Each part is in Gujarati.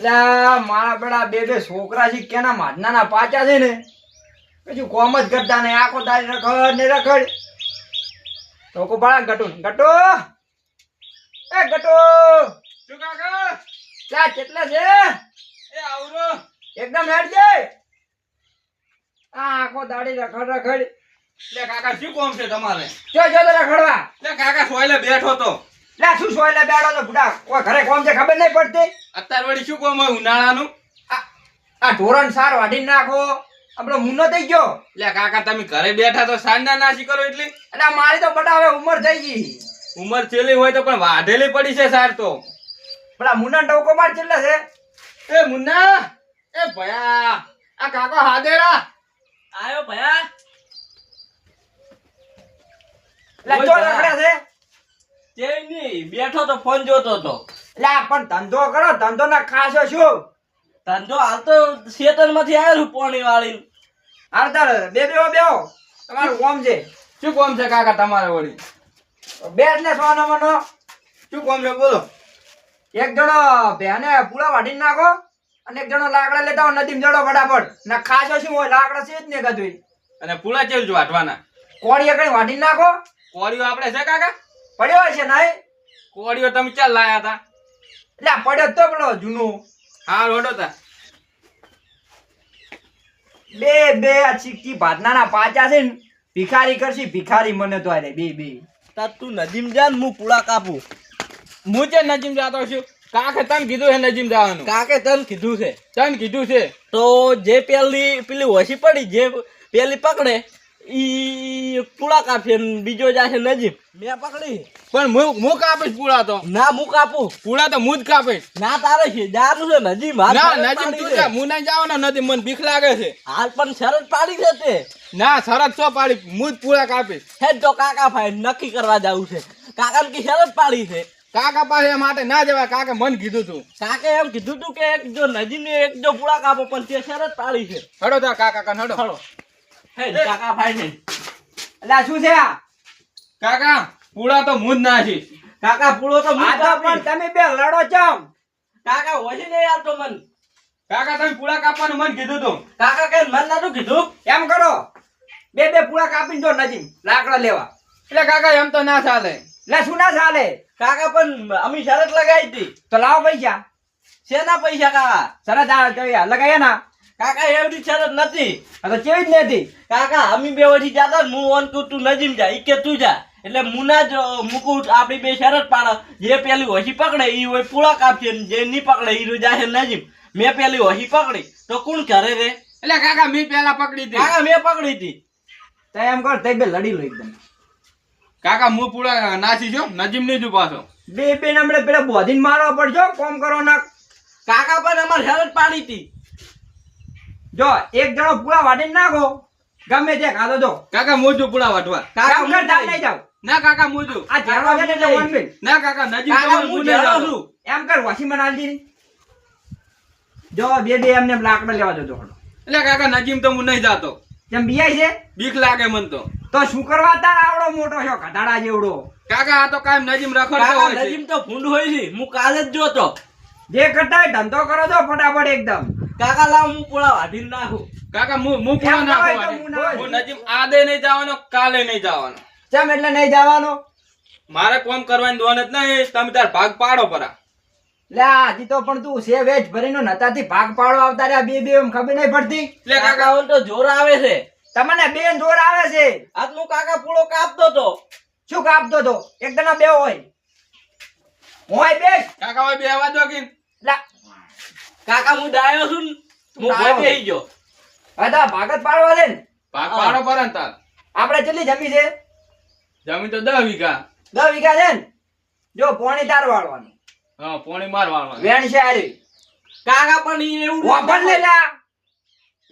મારા પેલા બે બે છોકરા છે કેના માધનાના પાચા છે ને? કશું કોમ જ કરતા નહીં આખો તારી રખડ ને રખડ. તો કો બાળા ગટુ ગટુ! એ ગટુ! શું કાકા? ક્યાં કેટલા છે? એ આવરો. એકદમ હેડ છે? આ આખો દાડી રખડ રખડ. લે કાકા શું કોમ છે તમારે? જો જો રખડવા. લે કાકા સોયલે બેઠો તો. લે શું સોયલે બેઠો તો? બુડા કોઈ નહીં પડતી? અત્યાર વળી શું કોમ હોય ઉનાળાનું? આ આ ઢોરણ સાર વાઢી નાખો. આપણો મુન્નો થઈ ગયો. લે કાકા તમે ઘરે બેઠા તો સાંજના નાસી કરો એટલી. એટલે મારી તો બટા હવે ઉંમર થઈ ગઈ. ઉંમર છેલ્લી હોય તો પણ વાઢેલી પડી છે સાર તો. પેલા મુન્ના ટોકો માર કેટલા છે. એ મુન્ના એ ભયા આ કાકો હાદેરા આયો ભયા. એટલે ચો રખડ્યા છે. તે નહીં બેઠો તો ફોન જોતો તો. એટલે પણ ધંધો કરો ધંધો ના ખાસો શું? ધંધો હાલ તો શેતનમાંથી આવેલું પોણી વાળી હાલતા બે બેહો બેહો. તમારું કોમ છે. શું કોમ છે કાકા તમારે વળી? બેઠ ને સોનો મનો. શું કોમ છે બોલો. એક જણો ભેને પૂળા વાઢી નાખો અને એક જણો લાકડા લેતા હોય નદીમ જડો ફટાફટ. ના ખાસો શું હોય લાકડા છે જ ને કદું અને પૂળા કેવું જ વાટવાના કોળીએ કઈ વાઢી નાખો? કોળીઓ આપણે છે કાકા? પડ્યો છે નહીં? કોળીઓ તમે ચાલ લાયા હતા? એટલે પડ્યો તો પેલો જૂનો. હા રોડો તા. બે બે આ ચીકી ભાતનાના પાચા છે ને ભિખારી કરશી ભિખારી મને તો આરે બે બે. તાર તું નદીમ જા ને હું પૂળા કાપું. હું જે નજીમ જાતો છું? કાકે તને કીધું છે નજીમ જવાનું? કાકે તને કીધું છે? તને કીધું છે? તો જે પેલી પેલી ઓછી પડી જે પેલી પકડે ઈ પૂળા કાપશે બીજો જાશે નજીક. મેં પકડી. પણ હું હું કાપીશ પૂળા તો? ના હું કાપું. પૂળા તો હું જ કાપીશ. ના તારે છે. જાનું છે નજીક. હાલ ના શરત તું જા હું નહીં જવાનો નથી મને બીક લાગે છે. હાલ પણ શરત પાડી છે તે. ના શરત સો પાડી. હું જ પૂળા કાપીશ. હે તો કાકા ભાઈ નક્કી કરવા જવું છે. કાકા ને શરત પાડી છે? કાકા પાસે માટે ના જવાય. કાકે મન કીધું તું. કાકે એમ કીધું તું કે એક જો નજીક ને એક જો પૂળા કાપો પણ તે શરત પાડી છે. હડો તા કાકા કન હડો. ખડો હેડ કાકા ભાઈ ને એટલે શું છે આ? કાકા પૂળા તો હું જ છે કાકા પૂળો તો હું તો પણ તમે બે લડો છો કાકા ઓછી નહીં આવતો મન. કાકા તમે પૂળા કાપવાનું મન કીધું તું. કાકા કે મન નતું કીધું? એમ કરો. બે બે પૂળા કાપીને જો નજીક. લાકડા લેવા. એટલે કાકા એમ તો ના ચાલે. એટલે શું ના ચાલે? કાકા પણ અમે શરત લગાવી હતી. તો લાવો પૈસા. શેના પૈસા કાકા? શરત લગાવ્યા ના. કાકા એવડી શરત નથી. તો કેવી જ નથી. કાકા અમે બે વધી જાતા હું ઓન કું તું નજીમ જા ઈ કે તું જા. એટલે મુના જ મુકુટ આપણી બે શરત પાડે. જે પેલી હોશી પકડે ઈ હોય પૂળા કાપશે જે નહીં પકડે ઈ છે નજીમ. મેં પેલી હોશી પકડી. તો કોણ કરે રે? એટલે કાકા મેં પેલા પકડી હતી. કાકા મેં પકડી હતી. તે એમ કર તે બે લડી લો એકદમ. કાકા હું પૂળા નાસી છો નજીમ નહીં છું પાછો. બે બે ને હમણાં પેલા બોધીને મારવા પડજો કોમ કરો ના કાકા પણ અમારે શરત પાડી હતી. જો એક જણો પૂળા વાટીને નાખો. ગમે તે ખાતો જો કાકા મોજો પૂળા વાટવા કાકા કામ હું નહીં. નહીં જાવ ના કાકા મોજો આ ઝાડવા છે એટલે નહીં. વનબેન. ના કાકા હું નહીં. છું. એમ કર વાસી મને આલજી જો બે બે એમને લાકડા લેવા જજો. એટલે કાકા નજીમ તો હું નહીં જાતો. જેમ બિયાય છે? બીક લાગે મન તો. તો શું કરવા તાર આવડો મોટો છો? કટાડા જેવડો. કાકા આ તો કાયમ નજીમ રખડતો હોય છે. નજીમ તો ફૂંડ હોય છે. હું કાલે જ જોતો. જે કરતા ધંધો કરો છો ફટાફટ એકદમ. કાકા લાવ હું પોળા વાઢી નાખું. કાકા હું હું પોળા નાખો હું ના નજીમ આદે નહીં જવાનો કાલે નહીં જવાનો. ચમ એટલે નહીં જવાનો? મારે કોમ કરવાની દોન જ નહીં તમે તાર ભાગ પાડો પરા. લે આજી તો પણ તું સે વેજ ભરીનો નતાથી ભાગ પાડો આવતા રે બે બે એમ ખબર નહીં પડતી. લે કાકા. ઓલ તો જોર આવે છે. તમને બેન જોર આવે છે. આજનું કાકા પૂળો કાપતો તો. શું કાપતો તો? એક દના બે હોય. હોય બે કાકા હોય બે આવા દો કે. લા કાકા હું ડાયો છું હું. ભય બેહી ગયો. હવે ભાગત પાડવા દે ને. ભાગ પાડો પરા તાર. આપણે કેટલી જમી છે? જમીન તો દસ વીઘા. દસ વીઘા છે ને? જો પોણી તાર વાળવાનું. હા પોણી માર વાળવાની. વેણ છે હારી. કાકા પણ એવું વાપર લે લા.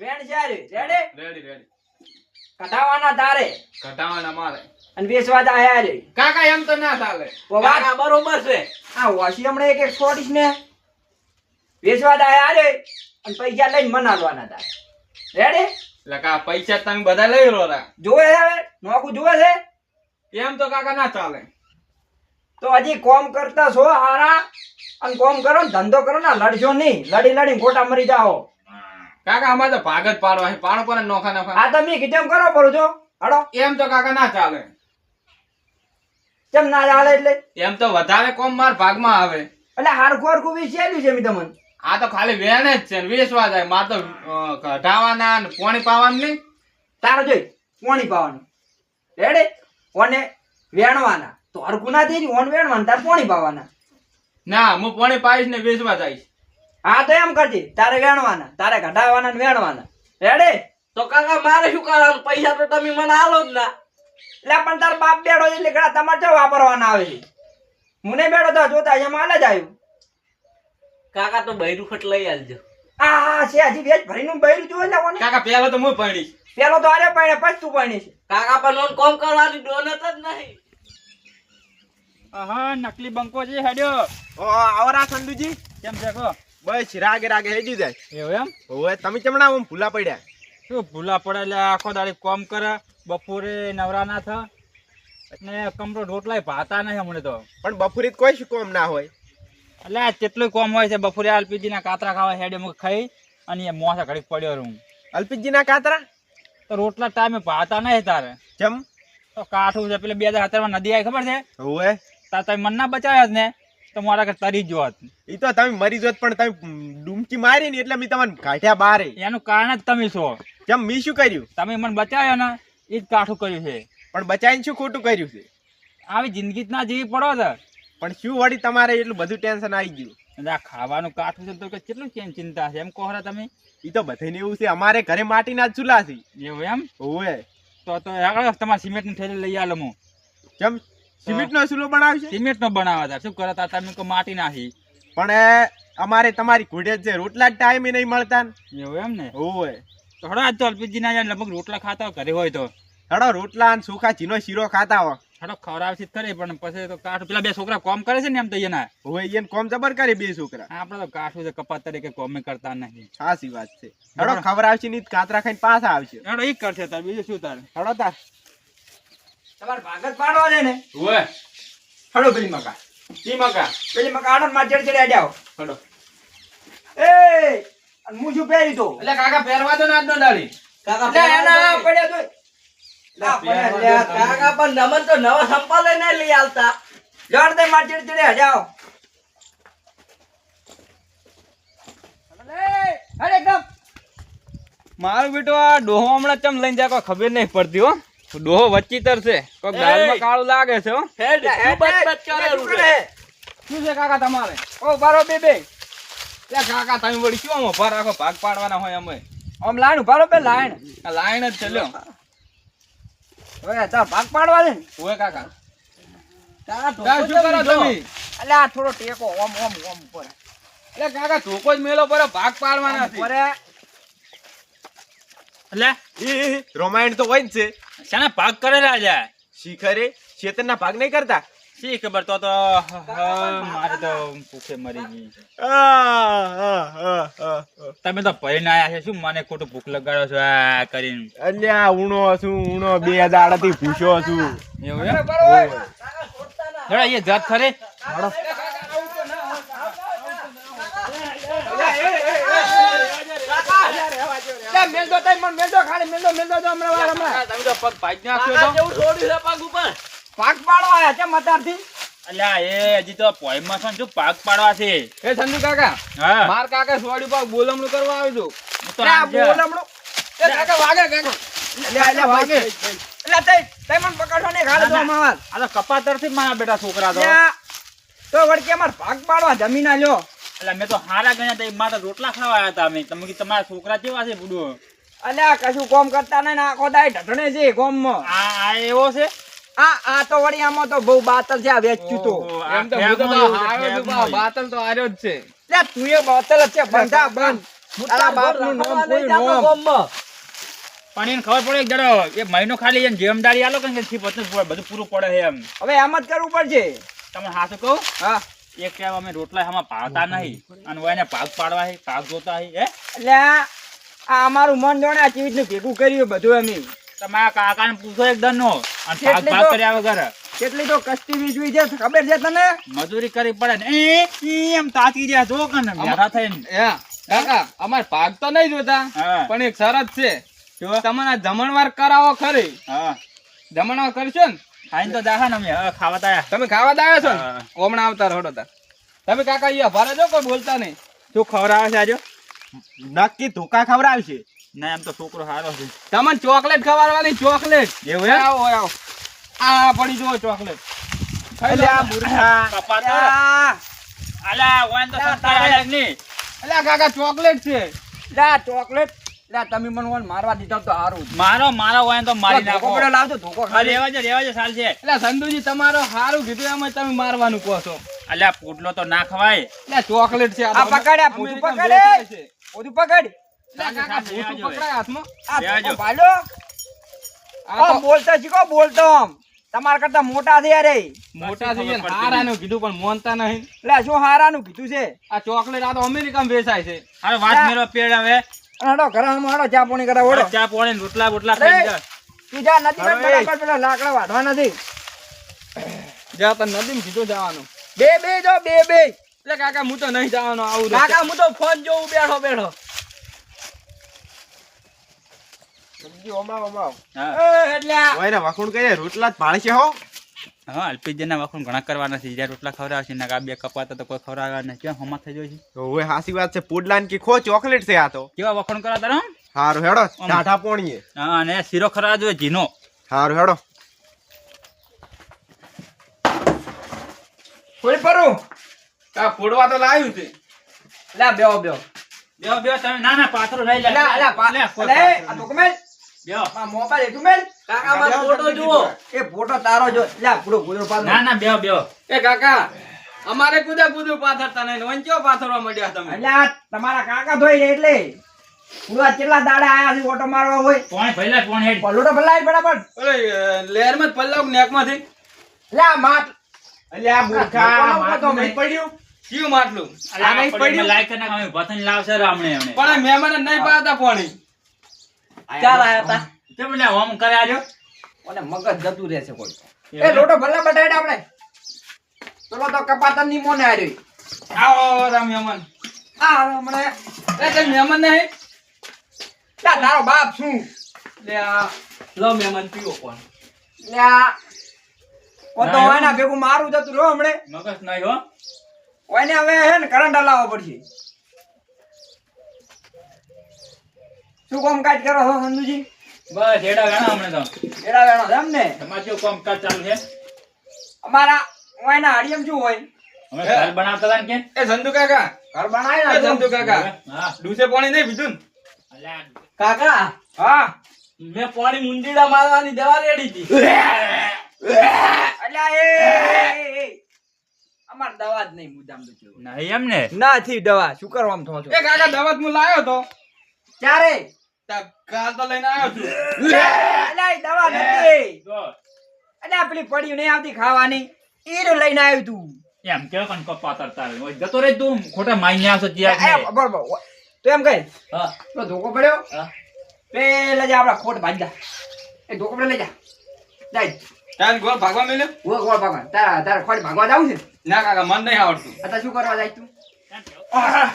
વેણ છે હારી. રેડી રેડી રેડી કઢાવાના તારે. ઘટાવાના મારે. અને બેસવા તા હારી. કાકા એમ તો ના ચાલે. વાત બરોબર છે. આ વાસી હમણાં એક એક છોડીશ ને. વેચવા તા હારી અને પૈસા લઈને રેડી એટલે કા પૈસા તમે બધા લઈ લો રા. જોવે હવે? નોકું જોવે છે? એમ તો કાકા ના ચાલે. તો હજી કોમ કરતા છો હારા? અને કોમ કરો ને ધંધો કરો ને લડજો નહીં. લડી લડીને ખોટા મરી જાઓ. કાકા અમારે તો ભાગ જ પાડવા છે. પાડો પર નોખા નોખા. આ તમે કીધું કરો પડો છો. હડો એમ તો કાકા ના ચાલે. કેમ ના ચાલે એટલે? એમ તો વધારે કોમ માર ભાગમાં આવે. એટલે હારખું હારખું વિચાર્યું છે મેં તમને. આ તો ખાલી વેણ જ છે ને વેચવા જાય. માર તો કઢાવાના ને પોણી પાવાનું નહીં. તારો જોઈ પોણી પાવાનું. રેડે ઓને વેણવાના. તો હરખું ના થઈ ઓન વેણવાના તારે પોણી પાવાના. ના હું પોણી પાઈશ ને વેચવા જઈશ. હા તો એમ કરજે. તારે વેણવાના. તારે ઘટાવાના ને વેણવાના. રેડે તો કાકા મારે શું કરવાનું? પૈસા તો તમે મને આલો જ ના. એટલે પણ તાર બાપ બેડો એટલે તમારે ચો વાપરવાના આવે છે? હું નહીં બેડો તો જોતા અહીંયા માલ જ આવ્યું. કાકા તો બૈરું ખટ લઈ આલજો. આ હા છે હજી વેચ ભરીનું બૈરું જોઈ લે કોને? કાકા પેલો તો હું પડીશ પેલો તો આરે પાડે પછી તું પાણી છે કાકા પણ ઓન કોમ કરવાની ડોનત જ નહીં. આહા નકલી બંકો છે હેડ્યો. ઓ આવરા સંદુજી. કેમ છે કો? બસ રાગે રાગે હેજી જાય. એવું એમ? હવે તમે ચમણા આમ ભૂલા પડ્યા. શું ભૂલા પડે એટલે આખો દાડી કોમ કરે બપોરે નવરા ના થા. એટલે કમરો રોટલાય ભાતા નહીં હમણે તો. પણ બપોરે કોઈ શું કોમ ના હોય? એટલે આ કેટલું કોમ હોય છે બપોરે એલપીજી ના કાતરા ખાવા હેડે મુખ ખાઈ અને એ મોસા ઘડીક પડ્યો રહું. અલ્પિતજી ના કાતરા? તો રોટલા ટાઈમે ભાતા નહીં તારે. કેમ તો કાઠું છે પેલે બે હજાર સત્તરમાં નદી આવી ખબર છે? હોય તાર તમે મન ના બચાવ્યા જ ને તો મારા ઘર તરી જ જોત એ તો તમે મરી જોત પણ તમે ડૂમકી મારી ને એટલે મેં તમને કાઢ્યા બહાર એનું કારણ જ તમે છો. કેમ મી શું કર્યું? તમે મને બચાવ્યો ને એ જ કાઠું કર્યું છે. પણ બચાવીને શું ખોટું કર્યું છે? આવી જિંદગી જ ના જીવી પડો છે. પણ શું વળી તમારે એટલું બધું ટેન્શન આવી ગયું? આ ખાવાનું કાઠું છે તો કે કેટલું કેમ ચિંતા છે? એમ કહો તમે. એ તો બધાને એવું છે અમારે ઘરે માટીના જ ચૂલા છે. એવું એમ? હોય તો તો આગળ તમારે સિમેન્ટની થેલી લઈ આલો હું કેમ? સિમેન્ટ નો ચૂલો બનાવશે સિમેન્ટ નો બનાવવા તા શું કરો તા તમે કહો માટી નાખી. પણ અમારે તમારી ઘોડે જ છે. રોટલા ટાઈમે નહીં મળતા એવું એમ ને? હોય તો હડો આજ તો અલ્પીજી ના લગભગ રોટલા ખાતા હોય ઘરે હોય તો. હડો રોટલા અને સુખા ચીનો શીરો ખાતા હો હડો ખવડાવશે જ ખરી પણ પછી તો કાઠું પેલા બે છોકરા કોમ કરે છે ને એમ તો એના. હવે એને કોમ જબર કરે બે છોકરા. આપણે તો કાઠું છે કપાત તરીકે કોમે કરતા નહીં. સાચી વાત છે. હડો. ખબરની કાતરા ખાઈને પાછા આવશે. હડો ઈ કરશે તાર બીજું શું તાર? હડો તાર. તમારે ભાગત પાડવા છે ને? ઓય હડો પેલી મકા કી મકા પેલી મકા આડો માં ચડ ચડ્યા જાઓ હડો. એ અને હું શું પહેરી તો? એટલે કાકા પહેરવા દો ને આજનો દાડી. કાકા પહેરવા પડ્યા તો દે. કાકા પણ નમન તો નવા સંપા લઈને લઈ આવતા જડ દે માં ચડ ચડ્યા જાઓ અરે એકદમ. મારું બેટો આ ડોહો હમણાં ચમ લઈને જાય કોઈ ખબર નહીં પડતી હો. ડોહો વચ્ચી કોઈ દાળમાં કાળું લાગે છે હો. શું છે કાકા તમારે? ઓ બારો બે બે. કાકા તમે વળી શું આમ આખો ભાગ પાડવાના હોય અમે. આમ લાઈન ઉભારો બે લાઈન. આ લાઈન જ છે હવે તાર ભાગ પાડવા ને. ઓય કાકા. કાકા ઢોકો શું કરો તમે? અલે આ થોડો ટેકો ઓમ ઓમ ઓમ ઉપર. અલે કાકા ઢોકો જ મેલો પર ભાગ પાડવાના છે. પરે અલે. ઈ રોમાયણ તો હોય જ છે. શાના ભાગ કરેલા છે? શિખરે ચેતનના ભાગ નહીં કરતા? શી ખબર? તો તો મારે તો ભૂખે મરી ગઈ. તમે તો ભરીને આયા છે. શું મને ખોટું ભૂખ લગાડો છો? આ કરીને. અલ્યા ઉણો છું ઉણો બે દાડાથી ભૂસ્યો છું. એવું એમ? એ જાત ખરે. લે મેલ દો તઈ મન મેલ દો ખાલી મેલ દો મેલ દો તો હમણાં વાર હમણાં. તમે તો પગ ભાઈ નાખ્યો તો જેવું છોડ્યું છે પગ ઉપર. ભાગ પાડવા આયા છે મતારથી? અલ્યા એ હજી તો પોઈમાં છે શું પાક પાડવા છે? એ સંજુ કાકા હા. માર કાકા સોડી પાક બોલમણું કરવા આવ્યો છું. તો લે આ આમ છે. બોલ હમણું એ કાકા. વાગે કાકા લે લે વાગે લે તઈ તઈ મન પકડો ને ખાલી દો ના, ના. આ તો કપાતરથી જ મારા બેટા છોકરા તો. તો વળકે પાક પાડવા જમીન આલ્યો. એટલે મેં તો હારા ગણ્યા હતા મારા રોટલા ખાવા આવ્યા હતા અમે. તમે તમારા છોકરા કેવા છે બુડો? અલ્યા કશું કોમ કરતા નહીં આખો દાય ઢઢણે છે ગોમમાં. આ આ એવો છે? આ આ તો વળી આમાં તો બહુ બાતલ છે આ વેચ્યું તો. એમ તો હું તો આવ્યો છું. બાતલ તો આર્યો જ છે. લે તું એ બાતલ જ છે બંધા બંધ. તારા બાપનું નામ કોઈ નામ. પણ ખબર પડે જરા એ મહિનો ખાલી એમ જેમદારી આલો કે થી બધું પૂરું પડે છે એમ. હવે એમ જ કરવું પડશે. તમે હાથ કહો? હા. એક ટાઈમ અમે રોટલા એમાં પાડતા નહીં અને એને ભાગ પાડવા છે ભાગ જોતા હે એટલે આ આ અમારું મન જોણે આ ચીજ ભેગું કર્યું બધું અમે તમારા કાકાને પૂછો એકદમ નો અને ભાગ ભાગ કર્યા વગર. કેટલી તો કસ્તી વીજવી છે ખબર છે તને? મજૂરી કરવી પડે ને. એ, એમ તાતી રહ્યા જો કને મારા થઈને. એ કાકા અમાર ભાગ તો નહીં જોતા પણ એક શરત છે. તમને જમણવાર કરાવો ખરી. હા. જમણવાર કરશો ને? ખાઈને તો દાખા ને અમે. હવે ખાવા તાયા તમે ખાવા દાયા આવ્યા છો ને? હા. હમણાં આવતા રોડો તા તમે કાકા અહીંયા ભરે જો કોઈ બોલતા નહીં? શું ખવડાવે છે આજો? નક્કી ધોકા ખવડાવશે. ના એમ તો છોકરો સારો છે. તમને ચોકલેટ ખવડાવવાની ચોકલેટ? એવું આવો આવો. આ પડી જુઓ ચોકલેટ. ખાઈ લો. એટલે આ મૂર્ખા કપાતો રે. આ, અલા ઓન તો સસ્તા નહીં. અલ્યા કાકા ચોકલેટ છે. લા ચોકલેટ? લા તમે મને ઓન મારવા દીધા તો સારું મારો મારો ઓન તો મારી નાખો. લાવજો ધોકો હા, ખાલી. રેવા જો રેવા જો સાલ છે. એટલે સંધુજી તમારો સારું કીધું એમાં તમે મારવાનું કહો છો. અલ્યા પોટલો તો ના ખવાય. એટલે ચોકલેટ છે. આ પકડ. પકડ. જો. બોલતા શીખો બોલતો તમારા કરતા મોટા છે યાર મોટા થઈ હારાનું કીધું પણ મોનતા નહીં. લે શું હારાનું કીધું છે? આ ચોકલેટ આ તો અમેરિકામાં વેચાય છે. અરે વાત મેરો પેડ હવે. અને ઘરે આમ ચા પાણી કરાવો ઓળો ચા પોણે રોટલા બોટલા ખાઈ તું જા નથી હવે. બરાબર પેલા લાકડા વાઢવા નથી. જ્યાં તને નદીમાં કીધું જવાનું. બે બે જો બે બે. એટલે કાકા હું તો નહીં જવાનો આવું. કાકા હું તો ફોન જોઉં બેઠો બેઠો. સમજી ઓમાવ ઓમાવ હા. એટલે આ વખુણ કહીએ રોટલા જ ભાળશે હો. હા અલ્પેશજીના વખણ ઘણા કરવા નથી જ્યાં રોટલા ખવડાવશે ને આ બે કપાતા તો કોઈ ખવડાવવા નહીં. કેમ હમા થઈ જાય છે? ઓય હાસી વાત છે પુડલાન કે ખો ચોકલેટ છે આ તો. કેવા વખણ કરા તારો હારું હેડો ટાઢા પોણીએ. હા અને શીરો ખરા જોઈએ જીનો હારું હેડો. થોડી પરું આ ફોડવા તો લાવ્યું છે. લે બેહો બેહો. બેહો બેહો તમે ના ના પાથરો લઈ લે. લે લે પા લે, કોઈ લે પાથરો. આ. આ મોબાઈલ એટલું મેલ. કાકા મારો ફોટો જુઓ. એ ફોટો તારો જો. લે પૂરો પૂરો પાડો. ના ના બેહો બેહો. એ કાકા અમારે કુદા કુદું પાથરતા નહીં વંચો પાથરવા માંડ્યા તમે. એટલે તમારા કાકા ધોઈ એટલે. પૂરા કેટલા દાડા આયા છે ઓટો મારવા હોય. પોણે ભઈલા પોણે હેડ? પલ્લું તો બરાબર. ઓલે લેરમાં પલ્લાવ નેકમાંથી લે માટ. એટલે આ નહીં પડ્યું. ક્યું માટલું? અલા, નહીં પડ્યું? લાઈક કરી નાખ, અમે લાવશે રામણે પણ મહેમાન નહીં પાતા પાણી. ચાલ આયા તા. ઓમ મગજ જતું રહેશે કોઈ. એ લોટો ભલા બટાઈડ આપણે. ચલો તો કપાતરની મોને આર્યો આવો રામ મહેમાન આ હમણે એ કઈ મહેમાન નહીં. લા તારો બાપ શું? લે આ લો મહેમાન પીવો કોણ લે આ ઓ તો હોય ના ભેગું મારું જતું રહ્યો હમણે. મગજ નહીં હો. ને હવે હે ને કરંટ હલાવવો પડશે. શું કામકાજ કરો છો સંધુજી બસ એડા વેણા હમણે તો. એડા વેણો છે ને તમારે કેવું કામકાજ ચાલુ છે? અમારા હોય ના શું હોય? અમે ઘર બનાવતા હતા ને કે? એ સંધુ કાકા ઘર બનાવી સંધુ? કાકા. હા. ડૂસે પાણી નહીં પીધું ને? કાકા? હા. મેં પાણી મુંજીડા મારવાની દવા રેડી હતી. અલ્યા એ. અમાર દવા જ નહીં મુદ્દામ બચ્યો નહીં એમ ને? નાથી દવા. શું કરવાનું થો છો એ કાકા દવા જ હું લાવ્યો તો. ક્યારે? કાલ તો લઈને આવ્યો છું. અલ્યા એ દવા નથી. અલ્યા પેલી પડી નહીં આવતી ખાવાની. ઈરું લઈને આવ્યું તું. એમ કેવો કણ કપ્પા તરતા જતો રે તું. ખોટા માઈને આવશો ત્યાં એ, ને. બરોબર તું એમ કહે હા. પેલો ધોકો પડ્યો? હા. પેલા જે આપડા ખોટ ભાજી જા. એ ધોકો પડ્યો લઈ જા. જાય તાન ગોળ ભાગવા મળ્યો ગોળ ગોળ ભાગવા. તારા તારા ખોટ ભાગવા જાવું છે? ના કાકા મન નહીં આવડતું. અત્યારે શું કરવા જાય તું? આ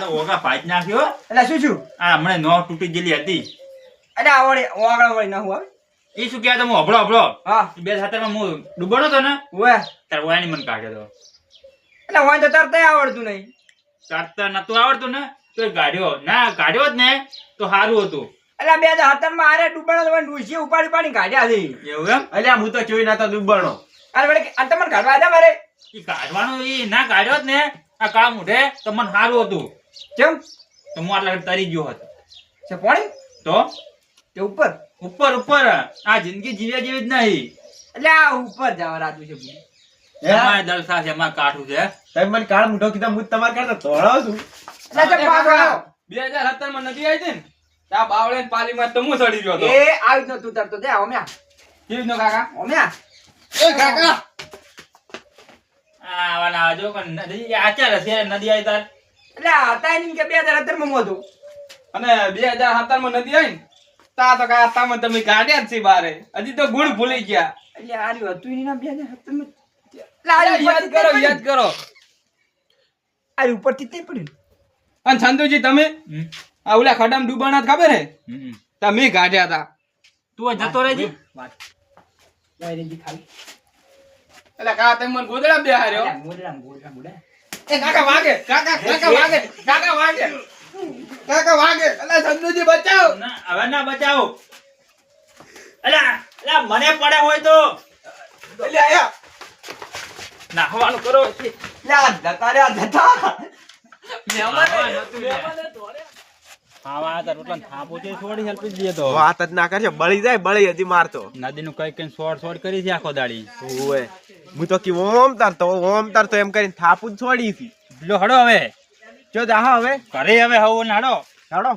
તો નાખ્યો એટલે શું શું આ હમણાં નો તૂટી ગયેલી હતી એટલે આવડે ઓગળા વળી ના હોય એ શું કહેતો હું હબળો હબળો હા બે સાથેમાં હું ડૂબણો તો ને હોય તાર વાયની મન કાઢ્યો તો એટલે હોય તો તરત આવડતું નહીં તરતા નતું આવડતું ને તો ગાડ્યો ના ગાડ્યો જ ને તો સારું હતું એટલે બે હજાર આરે ડૂબણો તો ઉપાડી પાડી કાઢ્યા છે એવું હું તો જોઈ નતો દુબણો અરે વળી આ તમને કાઢવા હતા મારે એ કાઢવાનું એ ના કાઢ્યો જ ને આ કામ ઉઠે તો મને સારું હતું. કેમ? તો હું આટલા તરી ગયો હતો. છે પાણી? તો? કે ઉપર? ઉપર ઉપર. આ જિંદગી જીવ્યા જેવી જ નહીં. એટલે આ ઉપર જવા રાતું છે અમારે દલસા છે અમારે કાઠું છે. તમે મને કાળ મૂઠો કીધા હું તમારે કરતા ધોળાવ છું. એટલે તે પાછો આવ્યો. બે હજાર સત્તરમાં નદી આવી હતી ને ત્યાં બાવળે પાલીમાં તો હું સડી ગયો એ આવી તું નતું તરતો ઓમ્યા. કેવી કાકા? ઓમ્યા. એ કાકા આ આવાના જો કે નદી આચાર હશે નદી આવી તાર. એટલે હતા એની કે બે હજારમાં મોતું અને બે હજાર સત્તરમાં નદી આવી ને તા તો કાકા તમે તમે કાઢ્યા જ છે બારે. હજી તો ગુણ ભૂલી ગયા. એટલે આ હતું એની ના બે ને તમે યાદ કરો યાદ કરો. આ ઉપરથી જ પડ્યું? અને છંદુજી તમે. આ ઓલા ખડામ ડૂબાણા ખબર હે? હમ. તમે કાઢ્યા હતા તું. જતો રહેજી. ખાલી. એટલે કા તમે મને ગોદડા બે હાર્યો ગોદડા ગોદડા મોઢડા એ કાકા વાગે કાકા કાકા વાગે કાકા વાગે. કાકા વાગે. અલા સંદુજી બચાવ. ના હવે ના બચાવ. અલા અલા મને પડે હોય તો. એટલે આયા નાખવાનું કરો. લે આ જતા રે આ જતા ખાવા હતા રોટલા થાપો વાત જ ના કરશે બળી જાય બળી હજી મારતો નદીનું કઈ કઈ સોડ સોડ કરી છે આખો દાડી. હું તો કી ઓમ તારતો ઓમ તારતો એમ કરીને થાપું જ છોડી હતી. લો હડો હવે. જો જા હવે. ઘરે હવે હવો નાડો ચાલો